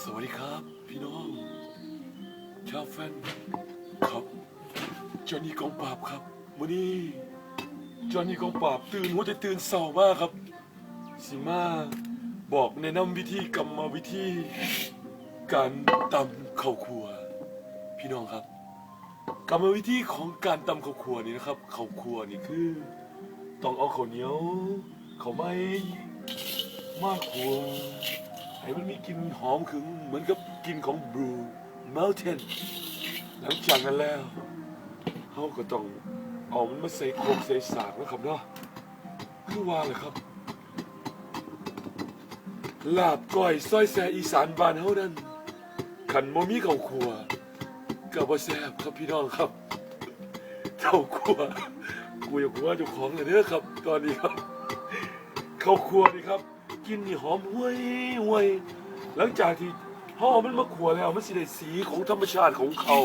สวัสดีครับ พี่น้องชาวแฟนครับจอห์นนี่กองปราบครับวันนี้จอห์นนี่กองปราบตื่นหัวใจตื่นเศร้ามากครับ สิมาบอกแนะนำวิธีกรรมวิธี การตำข้าวครัว พี่น้องครับ กรรมวิธีของการตำข้าวครัวนี่นะครับข้าวครัวนี่คือ ต้องเอาข้าวเหนียวข้าวไม้มาขัว มันมีกลิ่นหอมถึงเหมือนกับกลิ่นของ Blue Mountain หลังจากนั้นแล้วเขาก็ต้องเอามันมาใส่โครกใส่สากนะครับเนาะคือว่าเลยครับ ลาบก้อยซอยแซอีสานบานเฮานั้นขันโมมีเข้าครัวกับบ่าแซบครับพี่น้องครับเข้าครัวกูอยากว่าเจ้าของเลยเด้อครับ ตอนนี้ครับ เข้าครัวนี่ครับ กินนี่หอมห้วยห้วย หลังจากที่ห่อมันมาขัวแล้ว มันสิได้สีของธรรมชาติของเขา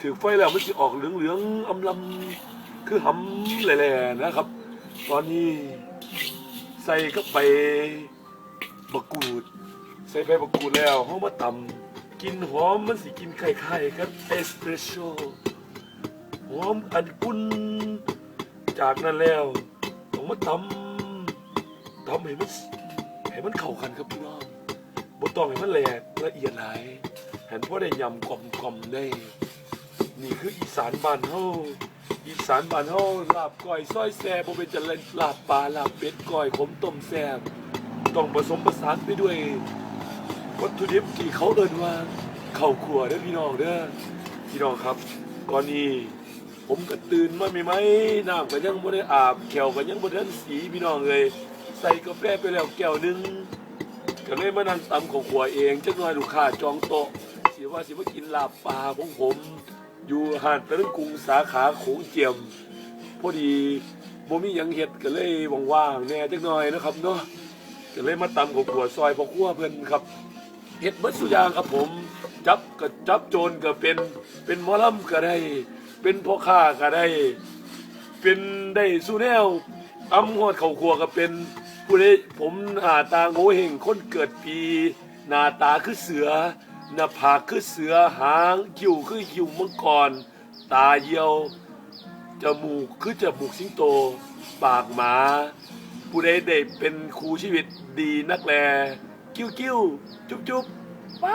ถือไฟแล้วมันสิออกเหลืองเหลืองๆอำลำคือหำแหล่ๆนะครับ ตอนนี้ใส่เข้าไปบะกรูด ใส่ใบมะกรูดแล้วห้องมาตำกินหอมมันสิกินไข่ๆครับเอสเปรสโซ่หอมอันกุนจากนั้นแล้วต้องมาตำทำให้มัน ให้มันเข้ากันครับพี่น้องบ่ต้องให้มันแหลกละเอียดหลายเห็นพ่อได้ยำกลมกลมได้ นี่คืออีสานบ้านเฮาอีสานบ้านเฮาลาบก้อยซอยแซ่บบ่เป็นจะเล่นลาบปลาลาบเป็ดก้อยขมต้มแซ่บต้องผสมผสานไปด้วยวัตถุดิบที่เขาเอิ้นว่าข้าวคั่วเด้อพี่น้องเด้อพี่น้องครับก่อนนี้ผมก็ตื่นมาไม่ไหมน้ำก็ยังบ่ได้อาบแขวก็ยังบ่ได้สีพี่น้องเลย ใส่กาแฟไปแล้วแก้วหนึงก็เลยมานั่งตำของขัวเองจักหน่อยลูกค้าจองโต๊ะสิว่าสิมากินลาบปลาของผม อยู่หาดตะลึงกรุงสาขาโขงเจียม พอดีบ่มีหยังเฮ็ดก็เลยว่างๆแหน่จักหน่อยนะครับเนาะก็เลยมาตำของขัวซอยพ่อครัวเพิ่นครับเฮ็ดเบิดสุอยางครับผม จับก็จับโจรก็เป็นเป็นหมอลำก็ได้ เป็นพ่อค้าก็ได้ เป็นได้สู้แนวอำหอดเขาครัวก็เป็น ผู้ใดผมหน้าตาโง่เฮงคนเกิดปี หน้าตาคือเสือ หน้าผากคือเสือหางคิ้วคือคิ้วมังกร ตาเยียวจมูกคือจมูกสิงโต ปากหมา ผู้ใดได้เป็นครูชีวิตดีนักแล กิ้วกิ้วจุ๊บจุ๊บไป